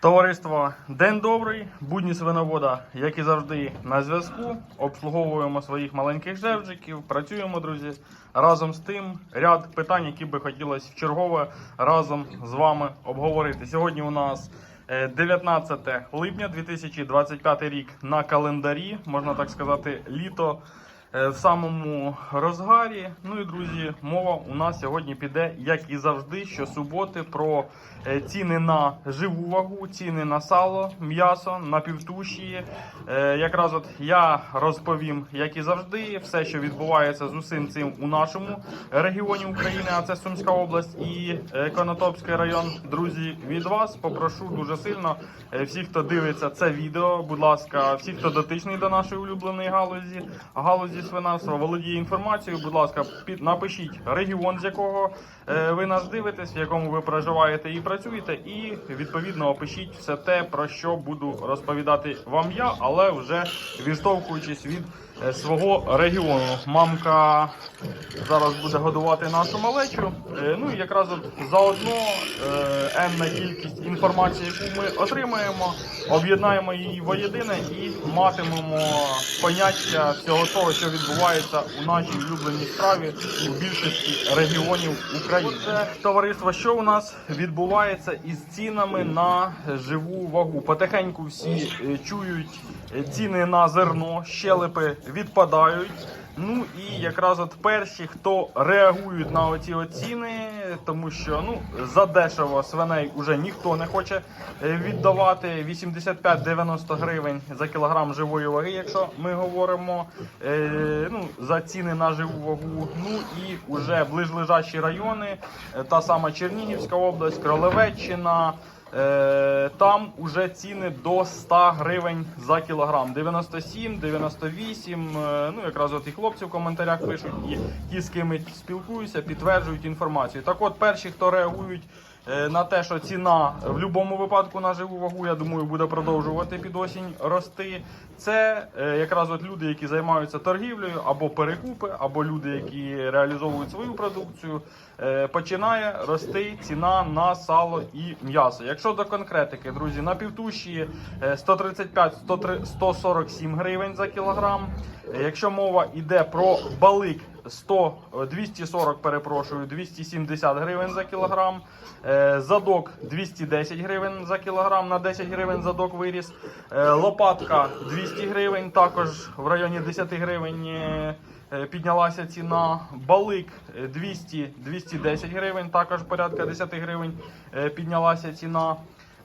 Товариство, день добрий, будні свиновода, як і завжди, на зв'язку. Обслуговуємо своїх маленьких жевжиків, працюємо, друзі. Разом з тим, ряд питань, які би хотілося вчергове разом з вами обговорити. Сьогодні у нас е, 19 липня 2025 рік на календарі, можна так сказати, літо е, в самому розгарі. Ну і друзі, мова у нас сьогодні піде, як і завжди, щосуботи про е, ціни на живу вагу, ціни на сало, м'ясо, на півтуші. Е, Якраз от я розповім, як і завжди, все, що відбувається з усім цим у нашому регіоні України, а це Сумська область і е, Конотопський район. Друзі, від вас попрошу дуже сильно е, всіх, хто дивиться це відео, будь ласка, всі, хто дотичний до нашої улюбленої галузі, галузі свинарства, володіє інформацією. Будь ласка, під напишіть регіон, з якого е, ви нас дивитесь, в якому ви проживаєте і працюєте, і відповідно опишіть все те, про що буду розповідати вам я, але вже відштовхуючись від свого регіону. Мамка зараз буде годувати нашу малечу. Е, Ну і якраз заодно е, енна кількість інформації, яку ми отримаємо, об'єднаємо її воєдине і матимемо поняття всього того, що відбувається у нашій улюбленій справі у більшості регіонів України. Це товариство, що у нас відбувається із цінами на живу вагу. Потихеньку всі е, чують е, ціни на зерно, щелепи відпадають. Ну і якраз от перші, хто реагують на оці от тому що ну задешево свиней уже ніхто не хоче е, віддавати 85-90 гривень за кілограм живої ваги, якщо ми говоримо е, ну, за ціни на живу вагу. Ну і уже ближлежачі райони, е, та сама Чернігівська область, Кролевеччина. Е, Там уже ціни до 100 гривень за кілограм. 97, 98. е, Ну якраз от і хлопці в коментарях пишуть, і ті, з ким спілкуюся, підтверджують інформацію. Так от, перші, хто реагують е, на те, що ціна в будь-якому випадку на живу вагу, я думаю, буде продовжувати під осінь рости. Це е, якраз от люди, які займаються торгівлею, або перекупи, або люди, які реалізовують свою продукцію. Е, Починає рости ціна на сало і м'ясо. Якщо до конкретики, друзі, на півтуші е, 135-147 гривень за кілограм. Якщо мова йде про балик 100, е, 240, перепрошую, 270 гривень за кілограм. Е, Задок 210 гривень за кілограм, на 10 гривень задок виріс. Е, Лопатка 200 гривень, також в районі 10 гривень. е, е, Піднялася ціна балик е, 200-210 гривень, також порядка 10 гривень е, піднялася ціна.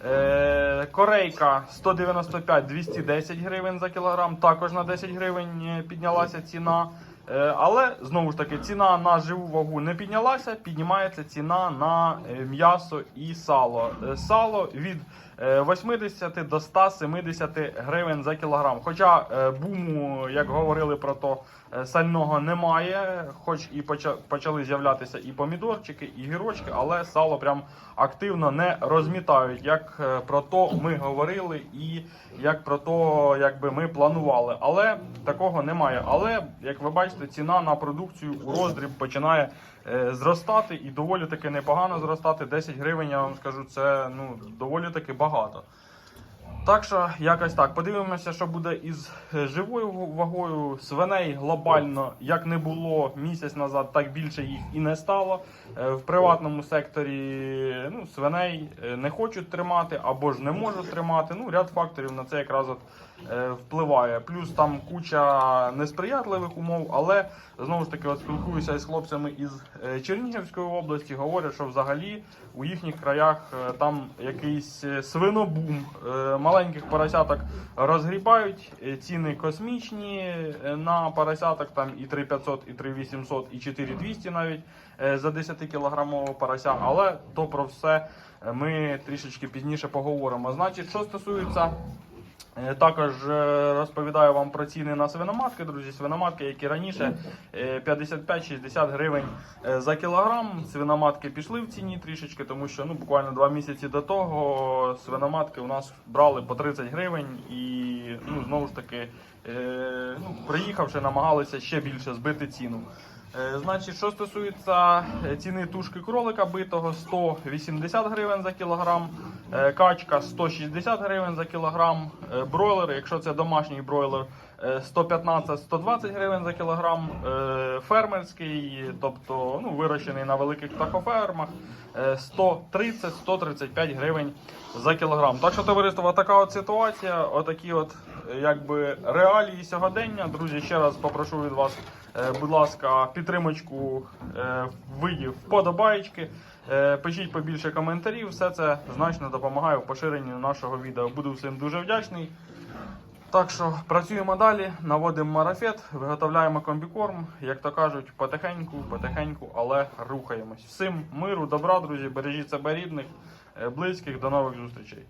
Е, Корейка 195-210 гривень за кілограм, також на 10 гривень е, піднялася ціна. Е, Але знову ж таки ціна на живу вагу не піднялася, піднімається ціна на е, м'ясо і сало. Е, Сало від е, 80 до 170 гривень за кілограм. Хоча буму, як говорили про то, сального немає, хоч і поча- почали з'являтися і помідорчики, і гірочки, але сало прям активно не розмітають. Як про то ми говорили, і як про то, якби ми планували. Але такого немає. Але як ви бачите, ціна на продукцію у роздріб починає е, зростати і доволі таки непогано зростати. 10 гривень, я вам скажу, це ну доволі таки багато. Так що якось так. Подивимося, що буде із е, живою вагою свиней глобально, як не було місяць назад, так більше їх і не стало. Е, В приватному секторі ну, свиней не хочуть тримати або ж не можуть тримати. Ну, ряд факторів на це якраз от впливає. Плюс там куча несприятливих умов, але знову ж таки от спілкуюся із хлопцями із е, Чернігівської області. Говорять, що взагалі у їхніх краях е, там якийсь е, свинобум. Е, Маленьких поросяток розгрібають, е, ціни космічні е, на поросяток там і 3500, і 3800, і 4200 навіть е, за 10 кілограмового порося. Але то про все е, ми трішечки пізніше поговоримо. Значить, що стосується Е, Також е, розповідаю вам про ціни на свиноматки, друзі. Свиноматки, які раніше е, 55-60 гривень е, за кілограм. Свиноматки пішли в ціні трішечки, тому що ну буквально два місяці до того свиноматки у нас брали по 30 гривень і ну знову ж таки, е, ну приїхавши, намагалися ще більше збити ціну. Е, Значить, що стосується е, ціни тушки кролика битого, 180 гривень за кілограм, е, качка 160 гривень за кілограм, бройлер, якщо це домашній бройлер, е, 115-120 гривень за кілограм, фермерський, тобто ну, вирощений на великих птахофермах, е, 130-135 гривень за кілограм. Так що, товариство, така от ситуація, отакі от якби реалії сьогодення. Друзі, ще раз попрошу від вас, е, будь ласка, підтримочку е, в виді вподобаєчки. Е, Пишіть побільше коментарів, все це значно допомагає в поширенні нашого відео. Буду всім дуже вдячний. Так що працюємо далі, наводимо марафет, виготовляємо комбікорм, як то кажуть, потихеньку, потихеньку, але рухаємось. Всім миру, добра, друзі, бережіть себе рідних, близьких, до нових зустрічей.